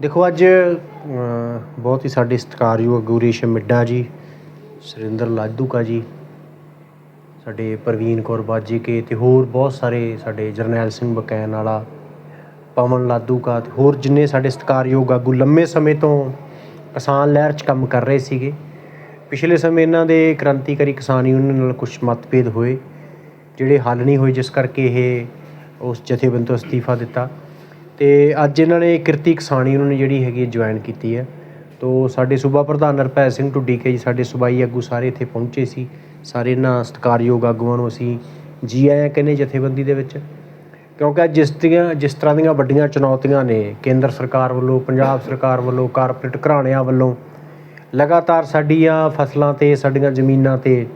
ਦੇਖੋ ਅੱਜ ਬਹੁਤ ਹੀ ਸਾਡੇ ਸਤਿਕਾਰਯੋਗ ਆਗੂ ਰੇਸ਼ਮ ਮਿੱਡਾ ਜੀ, ਸੁਰਿੰਦਰ ਲਾਧੂਕਾ ਜੀ, ਸਾਡੇ ਪ੍ਰਵੀਨ ਕੌਰ ਬਾਜੀ ਅਤੇ ਹੋਰ ਬਹੁਤ ਸਾਰੇ ਸਾਡੇ ਜਰਨੈਲ ਸਿੰਘ ਬਕੈਨ ਵਾਲਾ, ਪਵਨ ਲਾਧੂਕਾ ਅਤੇ ਹੋਰ ਜਿੰਨੇ ਸਾਡੇ ਸਤਿਕਾਰਯੋਗ ਆਗੂ ਲੰਮੇ ਸਮੇਂ ਤੋਂ ਕਿਸਾਨ ਲਹਿਰ 'ਚ ਕੰਮ ਕਰ ਰਹੇ ਸੀਗੇ। ਪਿਛਲੇ ਸਮੇਂ ਇਹਨਾਂ ਦੇ ਕ੍ਰਾਂਤੀਕਾਰੀ ਕਿਸਾਨ ਯੂਨੀਅਨ ਨਾਲ ਕੁਝ ਮਤਭੇਦ ਹੋਏ, ਜਿਹੜੇ ਹੱਲ ਨਹੀਂ ਹੋਏ ਜਿਸ ਕਰਕੇ ਇਹ ਉਸ ਜਥੇਬੰਦੀ ਤੋਂ ਅਸਤੀਫਾ ਦਿੱਤਾ। ਅਤੇ ਅੱਜ ਇਹਨਾਂ ਨੇ ਕਿਰਤੀ ਕਿਸਾਨ ਯੂਨੀਅਨ ਜਿਹੜੀ ਹੈਗੀ ਜੁਆਇਨ ਕੀਤੀ ਹੈ। ਤੋ ਸਾਡੇ ਸੂਬਾ ਪ੍ਰਧਾਨ ਨਰਪੈ ਸਿੰਘ ਢੁੱਡੀਕੇ ਜੀ ਸਾਡੇ ਸੂਬਾਈ ਆਗੂ ਸਾਰੇ ਇੱਥੇ ਪਹੁੰਚੇ ਸੀ। ਸਾਰੇ ਇਹਨਾਂ ਸਤਿਕਾਰਯੋਗ ਆਗੂਆਂ ਨੂੰ ਅਸੀਂ ਜੀ ਆਇਆਂ ਕਹਿੰਦੇ ਜਥੇਬੰਦੀ ਦੇ ਵਿੱਚ। ਕਿਉਂਕਿ ਜਿਸ ਦੀਆਂ ਜਿਸ ਤਰ੍ਹਾਂ ਦੀਆਂ ਵੱਡੀਆਂ ਚੁਣੌਤੀਆਂ ਨੇ, ਕੇਂਦਰ ਸਰਕਾਰ ਵੱਲੋਂ, ਪੰਜਾਬ ਸਰਕਾਰ ਵੱਲੋਂ, ਕਾਰਪੋਰੇਟ ਘਰਾਣਿਆਂ ਵੱਲੋਂ, ਲਗਾਤਾਰ ਸਾਡੀਆਂ ਫਸਲਾਂ ਤੇ, ਸਾਡੀਆਂ ਜ਼ਮੀਨਾਂ ਤੇ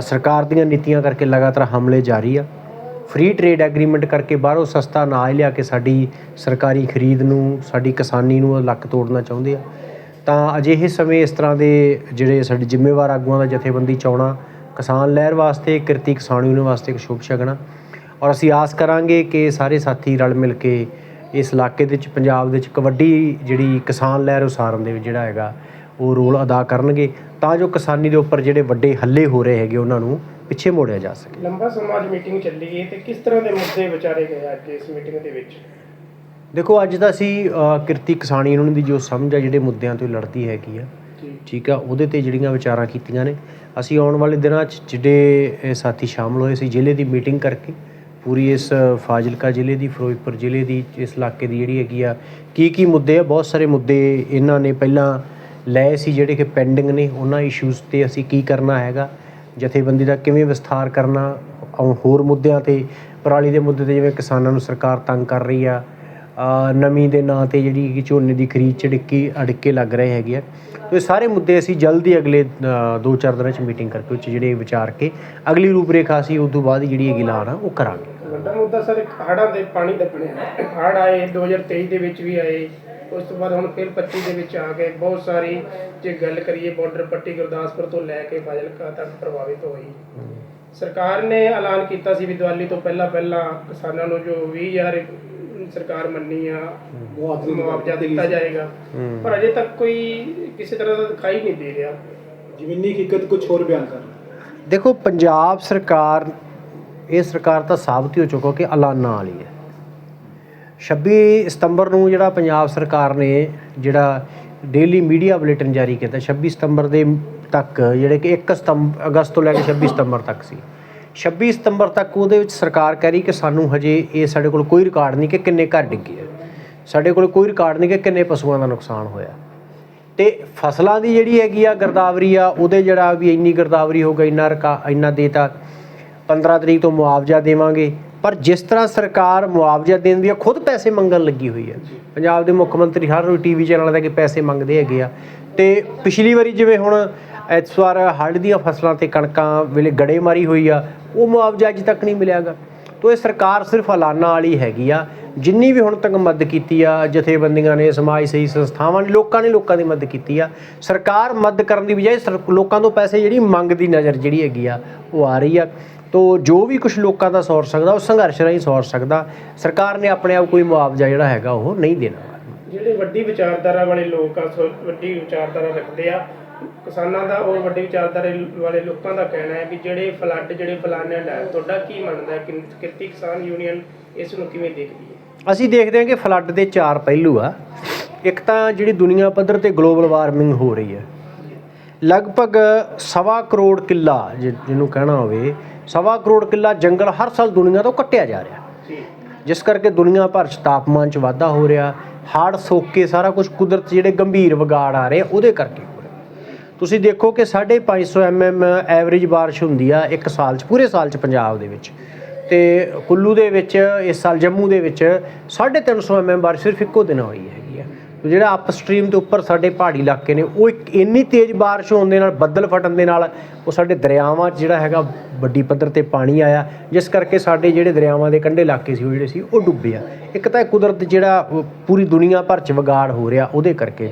ਸਰਕਾਰ ਦੀਆਂ ਨੀਤੀਆਂ ਕਰਕੇ ਲਗਾਤਾਰ ਹਮਲੇ ਜਾਰੀ ਆ। ਫ੍ਰੀ ਟਰੇਡ ਐਗਰੀਮੈਂਟ ਕਰਕੇ ਬਾਹਰੋਂ ਸਸਤਾ ਅਨਾਜ ਲਿਆ ਕੇ ਸਾਡੀ ਸਰਕਾਰੀ ਖਰੀਦ ਨੂੰ, ਸਾਡੀ ਕਿਸਾਨੀ ਨੂੰ ਲੱਕ ਤੋੜਨਾ ਚਾਹੁੰਦੇ ਆ। ਤਾਂ ਅਜਿਹੇ ਸਮੇਂ ਇਸ ਤਰ੍ਹਾਂ ਦੇ ਜਿਹੜੇ ਸਾਡੇ ਜ਼ਿੰਮੇਵਾਰ ਆਗੂਆਂ ਦਾ ਜਥੇਬੰਦੀ ਚਾਉਣਾ ਕਿਸਾਨ ਲਹਿਰ ਵਾਸਤੇ, ਕਿਰਤੀ ਕਿਸਾਨ ਯੂਨੀਅਨ ਵਾਸਤੇ ਇੱਕ ਸ਼ੁਭ ਸ਼ਗਨ ਆ। ਔਰ ਅਸੀਂ ਆਸ ਕਰਾਂਗੇ ਕਿ ਸਾਰੇ ਸਾਥੀ ਰਲ ਮਿਲ ਕੇ ਇਸ ਇਲਾਕੇ ਦੇ ਵਿੱਚ, ਪੰਜਾਬ ਦੇ ਵਿੱਚ ਇੱਕ ਵੱਡੀ ਜਿਹੜੀ ਕਿਸਾਨ ਲਹਿਰ ਉਸਾਰਨ ਦੇ ਵਿੱਚ ਜਿਹੜਾ ਹੈਗਾ, ਉਹ ਰੋਲ ਅਦਾ ਕਰਨਗੇ। ਤਾਂ ਜੋ ਕਿਸਾਨੀ ਦੇ ਉੱਪਰ ਜਿਹੜੇ ਵੱਡੇ ਹੱਲੇ ਹੋ ਰਹੇ ਹੈਗੇ ਉਹਨਾਂ ਨੂੰ ਪਿੱਛੇ ਮੋੜਿਆ ਜਾ ਸਕੇ। ਲੰਬਾ ਸਮਾਂ ਅੱਜ ਮੀਟਿੰਗ ਚੱਲੀ ਹੈ ਤੇ ਕਿਸ ਤਰ੍ਹਾਂ ਦੇ ਮੁੱਦੇ ਵਿਚਾਰੇ ਗਏ ਅੱਜ ਇਸ ਮੀਟਿੰਗ ਦੇ ਵਿੱਚ? ਦੇਖੋ ਅੱਜ ਤਾਂ ਅਸੀਂ ਕਿਰਤੀ ਕਿਸਾਨ ਯੂਨੀਅਨ ਦੀ ਜੋ ਸਮਝ ਆ ਜਿਹੜੇ ਮੁੱਦਿਆਂ ਤੋਂ ਲੜਦੀ ਹੈਗੀ ਆ ਠੀਕ ਆ ਉਹਦੇ ਤੇ ਜਿਹੜੀਆਂ ਵਿਚਾਰਾਂ ਕੀਤੀਆਂ ਨੇ। ਅਸੀਂ ਆਉਣ ਵਾਲੇ ਦਿਨਾਂ 'ਚ ਜਿਹੜੇ ਸਾਥੀ ਸ਼ਾਮਲ ਹੋਏ ਸੀ ਜ਼ਿਲ੍ਹੇ ਦੀ ਮੀਟਿੰਗ ਕਰਕੇ ਪੂਰੀ ਇਸ ਫਾਜ਼ਿਲਕਾ ਜ਼ਿਲ੍ਹੇ ਦੀ ਫਿਰੋਜ਼ਪੁਰ ਜ਼ਿਲ੍ਹੇ ਦੀ ਇਸ ਇਲਾਕੇ ਦੀ ਜਿਹੜੀ ਹੈਗੀ ਆ ਕੀ ਕੀ ਮੁੱਦੇ ਆ ਬਹੁਤ ਸਾਰੇ ਮੁੱਦੇ ਇਹਨਾਂ ਨੇ ਪਹਿਲਾਂ ਲਏ ਸੀ ਜਿਹੜੇ ਕਿ ਪੈਂਡਿੰਗ ਨੇ। ਉਹਨਾਂ ਇਸ਼ੂਜ਼ ਤੇ ਅਸੀਂ ਕੀ ਕਰਨਾ ਹੈਗਾ ਜਥੇਬੰਦੀ ਦਾ ਕਿਵੇਂ ਵਿਸਥਾਰ ਕਰਨਾ ਹੋਰ ਮੁੱਦਿਆਂ ਤੇ, ਪਰਾਲੀ ਦੇ ਮੁੱਦੇ ਤੇ ਜਿਵੇਂ ਕਿਸਾਨਾਂ ਨੂੰ ਸਰਕਾਰ ਤੰਗ ਕਰ ਰਹੀ ਆ ਨਮੀ ਦੇ ਨਾਂ ਤੇ ਜਿਹੜੀ ਕਿ ਝੋਨੇ ਦੀ ਖਰੀਦ ਚ ਡਿੱਕੀ ਅੜਿੱਕੇ ਲੱਗ ਰਹੇ ਹੈਗੇ ਆ। ਇਹ ਸਾਰੇ ਮੁੱਦੇ ਅਸੀਂ ਜਲਦੀ ਅਗਲੇ 2-4 ਦਿਨਾਂ ਚ ਮੀਟਿੰਗ ਕਰਕੇ ਉੱਚ ਜਿਹੜੇ ਵਿਚਾਰ ਕੇ, ਅਗਲੀ ਰੂਪਰੇਖਾ ਅਸੀਂ ਉਸ ਤੋਂ ਬਾਅਦ ਜਿਹੜੀ ਹੈਗੀ ਐਲਾਨ ਆ ਉਹ ਕਰਾਂਗੇ। ਵੱਡਾ ਮੁੱਦਾ ਸਰ ਹੜ੍ਹਾਂ ਦੇ ਪਾਣੀ ਦਾ ਬਣਿਆ। ਹੜ੍ਹ ਆਏ 2023 ਦੇ ਵਿੱਚ ਵੀ ਆਏ। ਉਸ ਤੋਂ ਬਾਅਦ ਹੁਣ ਫਿਰ 25 ਦੇ ਵਿੱਚ ਆ ਗਏ ਬਹੁਤ ਸਾਰੀ ਜੇ ਗੱਲ ਕਰੀਏ ਬਾਰਡਰ ਪੱਟੀ ਗੁਰਦਾਸਪੁਰ ਤੋਂ ਲੈ ਕੇ ਫਾਜ਼ਿਲਕਾ ਤੱਕ ਪ੍ਰਭਾਵਿਤ ਹੋਈ। ਸਰਕਾਰ ਨੇ ਐਲਾਨ ਕੀਤਾ ਸੀ ਵੀ ਦੀਵਾਲੀ ਤੋਂ ਪਹਿਲਾਂ ਪਹਿਲਾਂ ਕਿਸਾਨਾਂ ਨੂੰ ਜੋ 20000 ਸਰਕਾਰ ਮੰਨੀ ਆ ਮੁਆਵਜ਼ਾ ਦਿੱਤਾ ਜਾਏਗਾ। ਪਰ ਅਜੇ ਤੱਕ ਕੋਈ ਕਿਸੇ ਤਰ੍ਹਾਂ ਦਾ ਦਿਖਾਈ ਨਹੀਂ ਦੇ ਰਿਹਾ। ਜ਼ਮੀਨੀ ਹਕੀਕਤ ਕੁਝ ਹੋਰ ਬਿਆਨ ਕਰ ਦੇਖੋ ਪੰਜਾਬ ਸਰਕਾਰ ਇਹ ਸਰਕਾਰ ਤਾਂ ਸਾਬਤ ਹੀ ਹੋ ਚੁੱਕਾ ਕਿ ਐਲਾਨਾਂ ਵਾਲੀ ਹੈ। 26 ਸਤੰਬਰ ਨੂੰ ਜਿਹੜਾ ਪੰਜਾਬ ਸਰਕਾਰ ਨੇ ਜਿਹੜਾ ਡੇਲੀ ਮੀਡੀਆ ਬੁਲੇਟਿਨ ਜਾਰੀ ਕੀਤਾ 26 ਸਤੰਬਰ ਦੇ ਤੱਕ, ਜਿਹੜੇ ਕਿ 1 ਸਤੰਬ, ਅਗਸਤ ਤੋਂ ਲੈ ਕੇ 26 ਸਤੰਬਰ ਤੱਕ ਸੀ। 26 ਸਤੰਬਰ ਤੱਕ ਉਹਦੇ ਵਿੱਚ ਸਰਕਾਰ ਕਹਿ ਰਹੀ ਕਿ ਸਾਨੂੰ ਹਜੇ ਇਹ ਸਾਡੇ ਕੋਲ ਕੋਈ ਰਿਕਾਰਡ ਨਹੀਂ ਕਿ ਕਿੰਨੇ ਘਰ ਡਿੱਗੇ ਸਾਡੇ ਕੋਲ ਕੋਈ ਰਿਕਾਰਡ ਨਹੀਂ ਕਿ ਕਿੰਨੇ ਪਸ਼ੂਆਂ ਦਾ ਨੁਕਸਾਨ ਹੋਇਆ। ਤੇ ਫਸਲਾਂ ਦੀ ਜਿਹੜੀ ਹੈਗੀ ਆ ਗਰਦਾਵਰੀ ਆ, ਉਹਦੇ ਜਿਹੜਾ ਵੀ ਇੰਨੀ ਗਰਦਾਵਰੀ ਹੋ ਗਈ, ਇੰਨਾ ਰਕਾ, ਇੰਨਾ ਦੇਤਾ 15 ਤਰੀਕ ਤੋਂ ਮੁਆਵਜ਼ਾ ਦੇਵਾਂਗੇ। ਪਰ ਜਿਸ ਤਰ੍ਹਾਂ ਸਰਕਾਰ ਮੁਆਵਜ਼ਾ ਦੇਣ ਦੀ ਆ ਖੁਦ ਪੈਸੇ ਮੰਗਣ ਲੱਗੀ ਹੋਈ ਹੈ ਪੰਜਾਬ ਦੇ ਮੁੱਖ ਮੰਤਰੀ ਹਰ ਰੋਜ਼ ਟੀਵੀ ਚੈਨਲ ਤੇ ਕਿ ਪੈਸੇ ਮੰਗਦੇ ਹੈਗੇ ਆ। ਤੇ ਪਿਛਲੀ ਵਾਰੀ ਜਿਵੇਂ ਹੁਣ ਇਸ ਵਾਰ ਹੜ੍ਹ ਦੀਆਂ ਫਸਲਾਂ ਤੇ ਕਣਕਾਂ ਵੇਲੇ ਗੜੇ ਮਾਰੀ ਹੋਈ ਆ ਉਹ ਮੁਆਵਜ਼ਾ ਅਜੇ ਤੱਕ ਨਹੀਂ ਮਿਲਿਆਗਾ। ਤੋ ਇਹ ਸਰਕਾਰ ਸਿਰਫ ਐਲਾਨਾਂ ਵਾਲੀ ਹੈਗੀ ਆ। ਜਿੰਨੀ ਵੀ ਹੁਣ ਤੱਕ ਮਦਦ ਕੀਤੀ ਆ ਜਥੇਬੰਦੀਆਂ ਨੇ ਸਮਾਜ ਸੇਵੀ ਸੰਸਥਾਵਾਂ ਨੇ ਲੋਕਾਂ ਨੇ ਲੋਕਾਂ ਦੀ ਮਦਦ ਕੀਤੀ ਆ। ਸਰਕਾਰ ਮਦਦ ਕਰਨ ਦੀ ਬਜਾਏ ਲੋਕਾਂ ਤੋਂ ਪੈਸੇ ਜਿਹੜੀ ਮੰਗਦੀ ਨਜ਼ਰ ਜਿਹੜੀ ਹੈਗੀ ਆ ਉਹ ਆ ਰਹੀ ਆ। ਤੋ ਜੋ ਵੀ ਕੁਝ ਲੋਕਾਂ ਦਾ ਸੌਰ ਸਕਦਾ ਉਹ ਸੰਘਰਸ਼ ਰਾਹੀਂ ਸੌਰ ਸਕਦਾ। ਸਰਕਾਰ ਨੇ ਆਪਣੇ ਆਪ ਕੋਈ ਮੁਆਵਜ਼ਾ ਜਿਹੜਾ ਹੈਗਾ ਉਹ ਨਹੀਂ ਦੇਣਾ। ਜਿਹੜੇ ਵੱਡੀ ਵਿਚਾਰਧਾਰਾ ਵਾਲੇ ਲੋਕ ਆ ਵੱਡੀ ਵਿਚਾਰਧਾਰਾ ਰੱਖਦੇ ਆ ਕਿਸਾਨਾਂ ਦਾ ਉਹ ਵੱਡੀ ਵਿਚਾਰਧਾਰਾ ਵਾਲੇ ਲੋਕਾਂ ਦਾ ਕਹਿਣਾ ਹੈ ਕਿ ਜਿਹੜੇ ਫਲੱਡ ਜਿਹੜੇ ਫਲਾਣੇ ਹੈ ਤੁਹਾਡਾ ਕੀ ਮੰਨਦਾ ਹੈ? ਕਿ ਕਿਰਤੀ ਕਿਸਾਨ ਯੂਨੀਅਨ ਇਸ ਨੂੰ ਕਿਵੇਂ ਦੇਖਦੀ ਹੈ? ਅਸੀਂ ਦੇਖਦੇ ਹਾਂ ਕਿ ਫਲੱਡ ਦੇ ਚਾਰ ਪਹਿਲੂ ਆ। ਇੱਕ ਤਾਂ ਜਿਹੜੀ ਦੁਨੀਆ ਪੱਧਰ ਤੇ ਗਲੋਬਲ ਵਾਰਮਿੰਗ ਹੋ ਰਹੀ ਹੈ। ਲਗਭਗ ਸਵਾ ਕਰੋੜ ਕਿੱਲਾ ਜਿਹਨੂੰ ਕਹਿਣਾ ਹੋਵੇ ਸਵਾ ਕਰੋੜ ਕਿੱਲਾ ਜੰਗਲ ਹਰ ਸਾਲ ਦੁਨੀਆ ਤੋਂ ਕੱਟਿਆ ਜਾ ਰਿਹਾ। ਜਿਸ ਕਰਕੇ ਦੁਨੀਆ ਭਰ 'ਚ ਤਾਪਮਾਨ 'ਚ ਵਾਧਾ ਹੋ ਰਿਹਾ ਹੜ੍ਹ ਸੋਕੇ ਸਾਰਾ ਕੁਝ ਕੁਦਰਤ ਜਿਹੜੇ ਗੰਭੀਰ ਵਿਗਾੜ ਆ ਰਹੇ ਆ, ਉਹਦੇ ਕਰਕੇ ਹੋ ਰਿਹਾ। ਤੁਸੀਂ ਦੇਖੋ ਕਿ 550 ਐਮਐਮ ਐਵਰੇਜ ਬਾਰਿਸ਼ ਹੁੰਦੀ ਆ ਇੱਕ ਸਾਲ 'ਚ, ਪੂਰੇ ਸਾਲ 'ਚ ਪੰਜਾਬ ਦੇ ਵਿੱਚ। ਤੇ ਕੁੱਲੂ ਦੇ ਵਿੱਚ, ਇਸ ਸਾਲ ਜੰਮੂ ਦੇ ਵਿੱਚ 350 ਐਮਐਮ ਬਾਰਿਸ਼ ਸਿਰਫ ਇੱਕੋ ਦਿਨ ਹੋਈ ਹੈਗੀ ਆ। ਜਿਹੜਾ ਜਿਹੜਾ ਅਪਸਟ੍ਰੀਮ ਤੇ ਉੱਪਰ ਸਾਡੇ ਪਹਾੜੀ ਇਲਾਕੇ ਨੇ, ਉਹ ਇੱਕ ਇੰਨੀ ਤੇਜ਼ ਬਾਰਿਸ਼ ਹੋਣ ਦੇ ਨਾਲ, ਬੱਦਲ ਫਟਣ ਦੇ ਨਾਲ, ਉਹ ਸਾਡੇ ਦਰਿਆਵਾਂ 'ਚ ਜਿਹੜਾ ਹੈਗਾ ਵੱਡੀ ਪੱਧਰ ਤੇ ਪਾਣੀ ਆਇਆ, ਜਿਸ ਕਰਕੇ ਸਾਡੇ ਜਿਹੜੇ ਦਰਿਆਵਾਂ ਦੇ ਕੰਢੇ ਇਲਾਕੇ ਸੀ, ਉਹ ਜਿਹੜੇ ਸੀ, ਉਹ ਡੁੱਬੇ ਆ ਇੱਕ ਤਾਂ ਕੁਦਰਤ ਜਿਹੜਾ ਪੂਰੀ ਦੁਨੀਆ ਭਰ 'ਚ ਵਿਗਾੜ ਹੋ ਰਿਹਾ ਉਹਦੇ ਕਰਕੇ।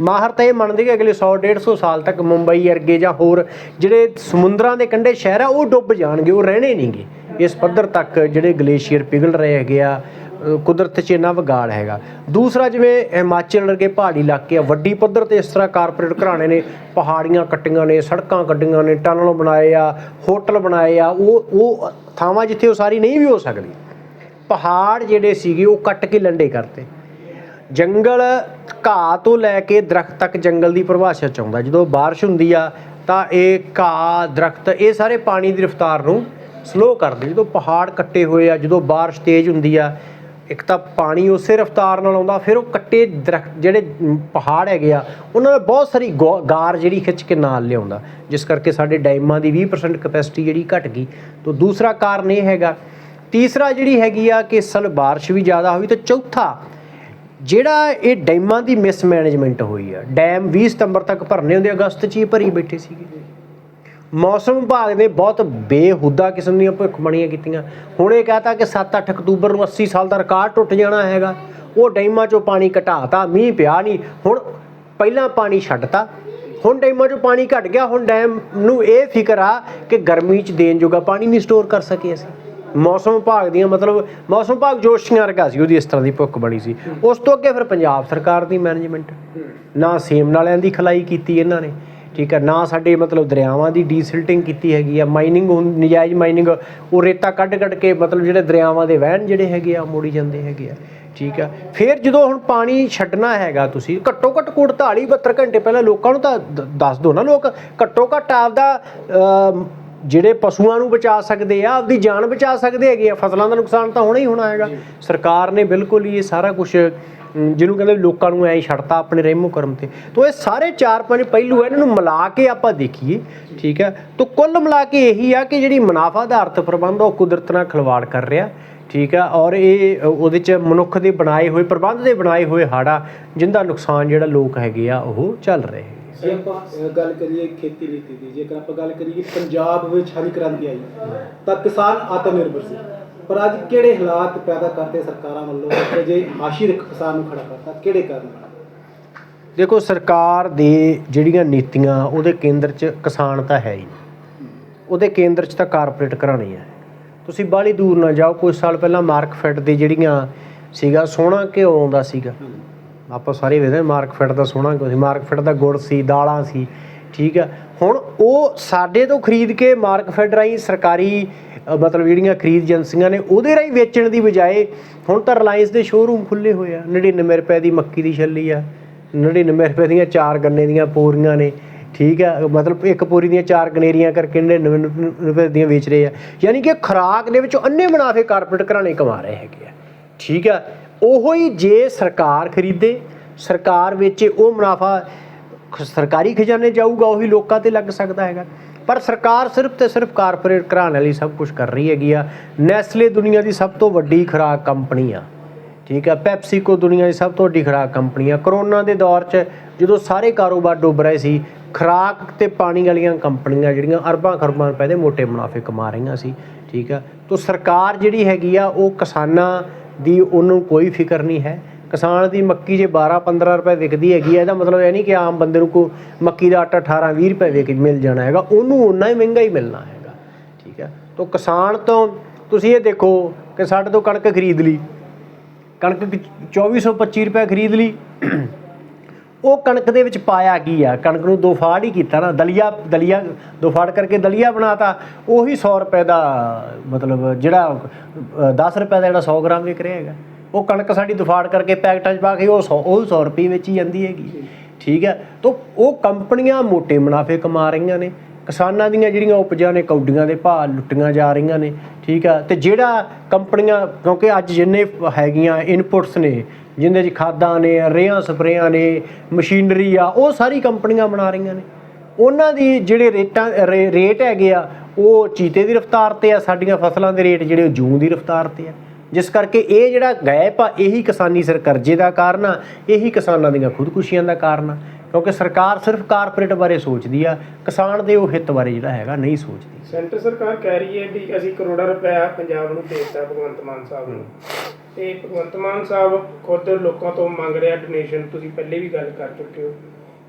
ਮਾਹਰ ਤਾਂ ਇਹ ਮੰਨਦੇ ਕਿ ਅਗਲੇ 100 150 ਸਾਲ ਤੱਕ ਮੁੰਬਈ ਅਰਗੇ ਜਾਂ ਹੋਰ ਜਿਹੜੇ ਸਮੁੰਦਰਾਂ ਦੇ ਕੰਢੇ ਸ਼ਹਿਰ ਆ, ਉਹ ਡੁੱਬ ਜਾਣਗੇ, ਉਹ ਰਹਿਣੇ ਨਹੀਂਗੇ। ਇਸ ਪੱਧਰ ਤੱਕ ਜਿਹੜੇ ਗਲੇਸ਼ੀਅਰ ਪਿਘਲ ਰਹੇ ਹੈਗੇ ਆ ਕੁਦਰਤ 'ਚ ਇੰਨਾ ਵਿਗਾੜ ਹੈਗਾ। ਦੂਸਰਾ ਜਿਵੇਂ ਹਿਮਾਚਲ ਵਰਗੇ ਪਹਾੜੀ ਇਲਾਕੇ ਆ, ਵੱਡੀ ਪੱਧਰ ਤੇ ਇਸ ਤਰ੍ਹਾਂ ਕਾਰਪੋਰੇਟ ਘਰਾਣੇ ਨੇ ਪਹਾੜੀਆਂ ਕੱਟੀਆਂ ਨੇ, ਸੜਕਾਂ ਕੱਢੀਆਂ ਨੇ, ਟਨਲ ਬਣਾਏ ਆ, ਹੋਟਲ ਬਣਾਏ ਆ, ਉਹ ਉਹ ਥਾਵਾਂ ਜਿੱਥੇ ਉਹ ਸਾਰੀ ਨਹੀਂ ਵੀ ਹੋ ਸਕਦੀ। ਪਹਾੜ ਜਿਹੜੇ ਸੀਗੇ ਉਹ ਕੱਟ ਕੇ ਲੰਡੇ ਕਰਤੇ। ਜੰਗਲ ਘਾਹ ਤੋਂ ਲੈ ਕੇ ਦਰਖਤ ਤੱਕ ਜੰਗਲ ਦੀ ਪਰਿਭਾਸ਼ਾ ਚ ਆਉਂਦਾ। ਜਦੋਂ ਬਾਰਿਸ਼ ਹੁੰਦੀ ਆ, ਤਾਂ ਇਹ ਘਾਹ, ਦਰਖਤ, ਇਹ ਸਾਰੇ ਪਾਣੀ ਦੀ ਰਫ਼ਤਾਰ ਨੂੰ ਸਲੋ ਕਰਦੇ। ਜਦੋਂ ਪਹਾੜ ਕੱਟੇ ਹੋਏ ਆ, ਜਦੋਂ ਬਾਰਿਸ਼ ਤੇਜ਼ ਹੁੰਦੀ ਆ ਇੱਕ ਤਾਂ ਪਾਣੀ ਉਸੇ ਰਫ਼ਤਾਰ ਨਾਲ ਆਉਂਦਾ, ਫਿਰ ਉਹ ਕੱਟੇ ਦਰਖਤ ਜਿਹੜੇ ਪਹਾੜ ਹੈਗੇ ਆ, ਉਹਨਾਂ ਨਾਲ ਬਹੁਤ ਸਾਰੀ ਗੋ- ਗਾਰ ਜਿਹੜੀ ਖਿੱਚ ਕੇ ਨਾਲ ਲਿਆਉਂਦਾ, ਜਿਸ ਕਰਕੇ ਸਾਡੇ ਡੈਮਾਂ ਦੀ 20% ਕਪੈਸਿਟੀ ਜਿਹੜੀ ਘਟ ਗਈ। ਤੋਂ ਦੂਸਰਾ ਕਾਰਨ ਇਹ ਹੈਗਾ, ਤੀਸਰਾ ਜਿਹੜੀ ਹੈਗੀ ਆ ਕਿ ਇਸ ਸਾਲ ਬਾਰਿਸ਼ ਵੀ ਜ਼ਿਆਦਾ ਹੋਈ ਤੇ ਚੌਥਾ, ਜਿਹੜਾ ਇਹ ਡੈਮਾਂ ਦੀ ਮਿਸਮੈਨੇਜਮੈਂਟ ਹੋਈ ਆ, ਡੈਮ 20 ਸਤੰਬਰ ਤੱਕ ਭਰਨੇ ਹੁੰਦੇ, ਅਗਸਤ 'ਚ ਹੀ ਭਰੀ ਬੈਠੇ ਸੀਗੇ। ਮੌਸਮ ਵਿਭਾਗ ਨੇ ਬਹੁਤ ਬੇਹੁਦਾ ਕਿਸਮ ਦੀਆਂ ਭੁੱਖਮਣੀਆਂ ਕੀਤੀਆਂ। ਹੁਣ ਇਹ ਕਹਤਾ ਕਿ 7-8 ਅਕਤੂਬਰ ਨੂੰ 80 ਸਾਲ ਦਾ ਰਿਕਾਰਡ ਟੁੱਟ ਜਾਣਾ ਹੈਗਾ। ਉਹ ਡੈਮਾਂ 'ਚੋਂ ਪਾਣੀ ਘਟਾਤਾ, ਮੀਂਹ ਪਿਆ ਨਹੀਂ। ਹੁਣ ਪਹਿਲਾਂ ਪਾਣੀ ਛੱਡਤਾ। ਹੁਣ ਡੈਮਾਂ 'ਚੋਂ ਪਾਣੀ ਘਟ ਗਿਆ। ਹੁਣ ਡੈਮ ਨੂੰ ਇਹ ਫਿਕਰ ਆ ਕਿ ਗਰਮੀ 'ਚ ਦੇਣ ਜੋਗਾ ਪਾਣੀ ਨਹੀਂ ਸਟੋਰ ਕਰ ਸਕੇ ਅਸੀਂ। ਮੌਸਮ ਵਿਭਾਗ ਦੀਆਂ ਮਤਲਬ ਮੌਸਮ ਵਿਭਾਗ ਜੋਸ਼ੀਆਂ ਵਰਗਾ ਸੀ, ਉਹਦੀ ਇਸ ਤਰ੍ਹਾਂ ਦੀ ਭੁੱਖ ਬਣੀ ਸੀ। ਉਸ ਤੋਂ ਅੱਗੇ ਫਿਰ ਪੰਜਾਬ ਸਰਕਾਰ ਦੀ ਮੈਨੇਜਮੈਂਟ ਨਾ ਸੇਮ ਨਾਲਿਆਂ ਦੀ ਖਲਾਈ ਕੀਤੀ ਇਹਨਾਂ ਨੇ। ਠੀਕ ਹੈ, ਨਾ ਸਾਡੇ ਮਤਲਬ ਦਰਿਆਵਾਂ ਦੀ ਡੀਸਿਲਟਿੰਗ ਕੀਤੀ ਹੈਗੀ ਆ ਮਾਈਨਿੰਗ ਨਜਾਇਜ਼ ਮਾਈਨਿੰਗ ਉਹ ਰੇਤਾ ਕੱਢ ਕੱਢ ਕੇ ਮਤਲਬ ਜਿਹੜੇ ਦਰਿਆਵਾਂ ਦੇ ਵਹਿਣ ਜਿਹੜੇ ਹੈਗੇ ਆ ਮੋੜੀ ਜਾਂਦੇ ਹੈਗੇ ਆ, ਠੀਕ ਆ। ਫਿਰ ਜਦੋਂ ਹੁਣ ਪਾਣੀ ਛੱਡਣਾ ਹੈਗਾ ਤੁਸੀਂ ਘੱਟੋ ਘੱਟ 48 72 ਘੰਟੇ ਪਹਿਲਾਂ ਲੋਕਾਂ ਨੂੰ ਤਾਂ ਦੱਸ ਦਿਓ ਨਾ ਲੋਕ ਘੱਟੋ ਘੱਟ ਆਪਦਾ ਜਿਹੜੇ ਪਸ਼ੂਆਂ ਨੂੰ ਬਚਾ ਸਕਦੇ ਆ ਆਪਦੀ ਜਾਨ ਬਚਾ ਸਕਦੇ ਹੈਗੇ ਆ। ਫਸਲਾਂ ਦਾ ਨੁਕਸਾਨ ਤਾਂ ਹੋਣਾ ਹੀ ਹੋਣਾ ਹੈਗਾ। ਸਰਕਾਰ ਨੇ ਬਿਲਕੁਲ ਹੀ ਇਹ ਸਾਰਾ ਕੁਝ ਜਿਹਨੂੰ ਕਹਿੰਦੇ ਲੋਕਾਂ ਨੂੰ ਐਂ ਹੀ ਛੱਡਤਾ ਆਪਣੇ ਰਹਿਮੋ ਕਰਮ ਤੇ। ਤੋ ਇਹ ਸਾਰੇ ਚਾਰ ਪੰਜ ਪਹਿਲੂ ਆ ਇਹਨਾਂ ਨੂੰ ਮਿਲਾ ਕੇ ਆਪਾਂ ਦੇਖੀਏ ਠੀਕ ਹੈ ਤੋ ਕੁੱਲ ਮਿਲਾ ਕੇ ਇਹੀ ਆ ਕਿ ਜਿਹੜੀ ਮੁਨਾਫਾ ਆਧਾਰਿਤ ਪ੍ਰਬੰਧ ਉਹ ਕੁਦਰਤ ਨਾਲ ਖਿਲਵਾੜ ਕਰ ਰਿਹਾ ਠੀਕ ਆ? ਔਰ ਇਹ ਉਹਦੇ ਚ ਮਨੁੱਖ ਦੇ ਬਣਾਏ ਹੋਏ ਪ੍ਰਬੰਧ ਦੇ ਬਣਾਏ ਹੋਏ ਹਾੜਾ ਜਿੰਦਾ ਨੁਕਸਾਨ ਜਿਹੜਾ ਲੋਕ ਹੈਗੇ ਆ ਉਹ ਚੱਲ ਰਹੇ। ਜੇ ਆਪਾਂ ਅ, ਗੱਲ ਕਰੀਏ ਖੇਤੀ ਨੀਤੀ ਦੀ ਜੇਕਰ ਆਪਾਂ ਗੱਲ ਕਰੀਏ ਪੰਜਾਬ ਵਿੱਚ ਹਰੀ ਕ੍ਰਾਂਤੀ ਆਈ ਤਾਂ ਕਿਸਾਨ ਆਤਮ ਨਿਰਭਰ ਸੀ। ਪਰ ਅੱਜ ਕਿਹੜੇ ਹਾਲਾਤ ਪੈਦਾ ਕਰਤੇ ਸਰਕਾਰਾਂ ਵੱਲੋਂ ਕਿ ਜੇ ਹਾਸ਼ੀ ਰੱਖ ਕਿਸਾਨ ਨੂੰ ਖੜਾ ਕਰਤਾ ਕਿਹੜੇ ਕਾਰਨ ਦੇਖੋ ਸਰਕਾਰ ਦੇ ਜਿਹੜੀਆਂ ਨੀਤੀਆਂ ਉਹਦੇ ਕੇਂਦਰ 'ਚ ਕਿਸਾਨ ਤਾਂ ਹੈ ਹੀ ਉਹਦੇ ਕੇਂਦਰ 'ਚ ਤਾਂ ਕਾਰਪੋਰੇਟ ਘਰਾਣੇ ਆ। ਤੁਸੀਂ ਬਾਹਲੀ ਦੂਰ ਨਾ ਜਾਓ ਕੁਝ ਸਾਲ ਪਹਿਲਾਂ ਮਾਰਕਫੈਟ ਦੇ ਜਿਹੜੀਆਂ ਸੀਗਾ ਸੋਹਣਾ ਘਿਓ ਆਉਂਦਾ ਸੀਗਾ ਆਪਾਂ ਸਾਰੇ ਵੇਖਦੇ ਹਾਂ ਮਾਰਕਫੈਟ ਦਾ ਸੋਹਣਾ ਘਿਓ ਸੀ? ਮਾਰਕਫੈਟ ਦਾ ਗੁੜ ਸੀ, ਦਾਲਾਂ ਸੀ, ਠੀਕ ਆ ਹੁਣ ਉਹ ਸਾਡੇ ਤੋਂ ਖਰੀਦ ਕੇ ਮਾਰਕਫੈਟ ਰਾਹੀਂ ਸਰਕਾਰੀ ਮਤਲਬ ਜਿਹੜੀਆਂ ਖਰੀਦ ਏਜੰਸੀਆਂ ਨੇ, ਉਹਦੇ ਰਾਹੀਂ ਵੇਚਣ ਦੀ ਬਜਾਏ ਹੁਣ ਤਾਂ ਰਿਲਾਇੰਸ ਦੇ ਸ਼ੋਰੂਮ ਖੁੱਲੇ ਹੋਏ ਆ। 99 ਰੁਪਏ ਦੀ ਮੱਕੀ ਦੀ ਛੱਲੀ ਆ। 99 ਰੁਪਏ ਦੀਆਂ ਚਾਰ ਗੰਨੇ ਦੀਆਂ ਪੋਰੀਆਂ ਨੇ, ਠੀਕ ਆ ਮਤਲਬ ਇੱਕ ਪੋਰੀ ਦੀਆਂ ਚਾਰ ਗਨੇਰੀਆਂ ਕਰਕੇ 99 ਰੁਪਏ ਦੀਆਂ ਵੇਚ ਰਹੇ ਆ। ਯਾਨੀ ਕਿ ਖੁਰਾਕ ਦੇ ਵਿੱਚੋਂ ਅੰਨੇ ਮੁਨਾਫੇ ਕਾਰਪੋਰੇਟ ਘਰਾਣੇ ਕਮਾ ਰਹੇ ਹੈਗੇ ਆ, ਠੀਕ ਆ ਉਹੋ ਹੀ ਜੇ ਸਰਕਾਰ ਖਰੀਦੇ, ਸਰਕਾਰ ਵਿੱਚ ਉਹ ਮੁਨਾਫਾ ਖ- ਸਰਕਾਰੀ ਖਜ਼ਾਨੇ ਜਾਊਗਾ, ਉਹੀ ਲੋਕਾਂ ਤੇ ਲੱਗ ਸਕਦਾ ਹੈਗਾ। ਪਰ ਸਰਕਾਰ ਸਿਰਫ ਤੇ ਸਿਰਫ ਕਾਰਪੋਰੇਟ ਘਰਾਣੇ ਲਈ ਸਭ ਕੁਝ ਕਰ ਰਹੀ ਹੈਗੀ ਆ। ਨੈਸਲੇ ਦੁਨੀਆ ਦੀ ਸਭ ਤੋਂ ਵੱਡੀ ਖੁਰਾਕ ਕੰਪਨੀ ਆ। ਠੀਕ ਆ, ਪੈਪਸੀਕੋ ਦੁਨੀਆ ਦੀ ਸਭ ਤੋਂ ਵੱਡੀ ਖੁਰਾਕ ਕੰਪਨੀ ਆ। ਕਰੋਨਾ ਦੇ ਦੌਰ 'ਚ ਜਦੋਂ ਸਾਰੇ ਕਾਰੋਬਾਰ ਡੁੱਬ ਰਹੇ ਸੀ, ਖੁਰਾਕ ਤੇ ਪਾਣੀ ਵਾਲੀਆਂ ਕੰਪਨੀਆਂ ਜਿਹੜੀਆਂ ਅਰਬਾਂ ਖਰਬਾਂ ਰੁਪਏ ਦੇ ਮੋٹے ਮੁਨਾਫੇ ਕਮਾ ਰਹੀਆਂ ਸੀ, ਠੀਕ ਆ। ਤੋਂ ਸਰਕਾਰ ਜਿਹੜੀ ਹੈਗੀ ਆ, ਉਹ ਕਿਸਾਨਾਂ ਦੀ ਉਹਨੂੰ ਕੋਈ ਫਿਕਰ ਨਹੀਂ ਹੈ। ਕਿਸਾਨ ਦੀ ਮੱਕੀ ਜੇ 12 15 ਰੁਪਏ ਵਿਕਦੀ ਹੈਗੀ ਹੈ, ਇਹਦਾ ਮਤਲਬ ਇਹ ਨਹੀਂ ਕਿ ਆਮ ਬੰਦੇ ਨੂੰ ਕੋ ਮੱਕੀ ਦਾ ਆਟਾ 18 20 ਰੁਪਏ ਵਿਕ ਮਿਲ ਜਾਣਾ ਹੈਗਾ। ਉਹਨੂੰ ਉਨਾ ਹੀ ਮਹਿੰਗਾ ਹੀ ਮਿਲਣਾ ਹੈਗਾ। ਠੀਕ ਹੈ? ਤੋਂ ਕਿਸਾਨ ਤੋਂ ਤੁਸੀਂ ਇਹ ਦੇਖੋ ਕਿ ਸਾਡੇ ਤੋਂ ਕਣਕ ਖਰੀਦ ਲਈ। ਕਣਕ ਕਿ 2425 ਰੁਪਏ ਖਰੀਦ ਲਈ। ਉਹ ਕਣਕ ਦੇ ਵਿੱਚ ਪਾਇਆ ਕੀ ਆ? ਕਣਕ ਨੂੰ ਦੋ ਫਾੜ ਹੀ ਕੀਤਾ ਨਾ ਦਲੀਆ ਦਲੀਆ ਦੋ ਫਾੜ ਕਰਕੇ ਦਲੀਆ ਬਣਾਤਾ ਉਹੀ 100 ਰੁਪਏ ਦਾ ਮਤਲਬ ਜਿਹੜਾ ਅ, 10 ਰੁਪਏ ਦਾ ਜਿਹੜਾ 100 ਗ੍ਰਾਮ ਵਿਕ ਰਿਹਾ ਹੈਗਾ। ਉਹ ਕਣਕ ਸਾਡੀ ਦੁਫਾੜ ਕਰਕੇ ਪੈਕਟਾਂ 'ਚ ਪਾ ਕੇ ਉਹ 100 ਉਹ 100 ਰੁਪਏ ਵਿੱਚ ਹੀ ਜਾਂਦੀ ਹੈਗੀ। ਠੀਕ ਹੈ? ਤਾਂ ਉਹ ਕੰਪਨੀਆਂ ਮੋٹے ਮੁਨਾਫੇ ਕਮਾ ਰਹੀਆਂ ਨੇ। ਕਿਸਾਨਾਂ ਦੀਆਂ ਜਿਹੜੀਆਂ ਉਪਜਾਂ ਨੇ ਕੌਡੀਆਂ ਦੇ ਭਾਅ ਲੁੱਟੀਆਂ ਜਾ ਰਹੀਆਂ ਨੇ। ਠੀਕ ਆ ਤੇ ਜਿਹੜਾ ਕੰਪਨੀਆਂ ਕਿਉਂਕਿ ਅੱਜ ਜਿੰਨੇ ਹੈਗੀਆਂ ਇਨਪੁਟਸ ਨੇ ਜਿੰਦੇ 'ਚ ਖਾਦਾਂ ਨੇ, ਰੇਹਾਂ, ਸਪਰੇਆਂ ਨੇ, ਮਸ਼ੀਨਰੀ ਆ, ਉਹ ਸਾਰੀ ਕੰਪਨੀਆਂ ਬਣਾ ਰਹੀਆਂ ਨੇ। ਉਹਨਾਂ ਦੀ ਜਿਹੜੇ ਰੇਟਾਂ, ਰੇ- ਰੇਟ ਹੈਗੇ ਆ, ਉਹ ਚੀਤੇ ਦੀ ਰਫ਼ਤਾਰ ਤੇ ਆ, ਸਾਡੀਆਂ ਫਸਲਾਂ ਦੇ ਰੇਟ ਜਿਹੜੇ ਉਹ ਜੂੰ ਦੀ ਰਫ਼ਤਾਰ ਤੇ ਆ। ਜਿਸ ਕਰਕੇ ਇਹ ਜਿਹੜਾ ਗੈਪ ਆ, ਇਹੀ ਕਿਸਾਨੀ ਸਰ ਕਰਜ਼ੇ ਦਾ ਕਾਰਨ ਆ, ਇਹੀ ਕਿਸਾਨਾਂ ਦੀਆਂ ਖੁਦਕੁਸ਼ੀਆਂ ਦਾ ਕਾਰਨ ਆ। ਕਿਉਂਕਿ ਸਰਕਾਰ ਸਿਰਫ ਕਾਰਪੋਰੇਟ ਬਾਰੇ ਸੋਚਦੀ ਆ, ਕਿਸਾਨ ਦੇ ਉਹ ਹਿੱਤ ਬਾਰੇ ਜਿਹੜਾ ਹੈਗਾ ਨਹੀਂ ਸੋਚਦੀ। ਸੈਂਟਰ ਸਰਕਾਰ ਕਹਿ ਰਹੀ ਹੈ ਵੀ ਅਸੀਂ ਕਰੋੜਾਂ ਰੁਪਇਆ ਪੰਜਾਬ ਨੂੰ ਦੇ ਦਿੱਤਾ, ਭਗਵੰਤ ਮਾਨ ਸਾਹਿਬ ਨੂੰ। ਤੇ ਭਗਵੰਤ ਮਾਨ ਸਾਹਿਬ ਖੁਦ ਲੋਕਾਂ ਤੋਂ ਮੰਗ ਰਿਹਾ ਡੋਨੇਸ਼ਨ ਤੁਸੀਂ ਪਹਿਲੇ ਵੀ ਗੱਲ ਕਰ ਚੁੱਕੇ ਹੋ।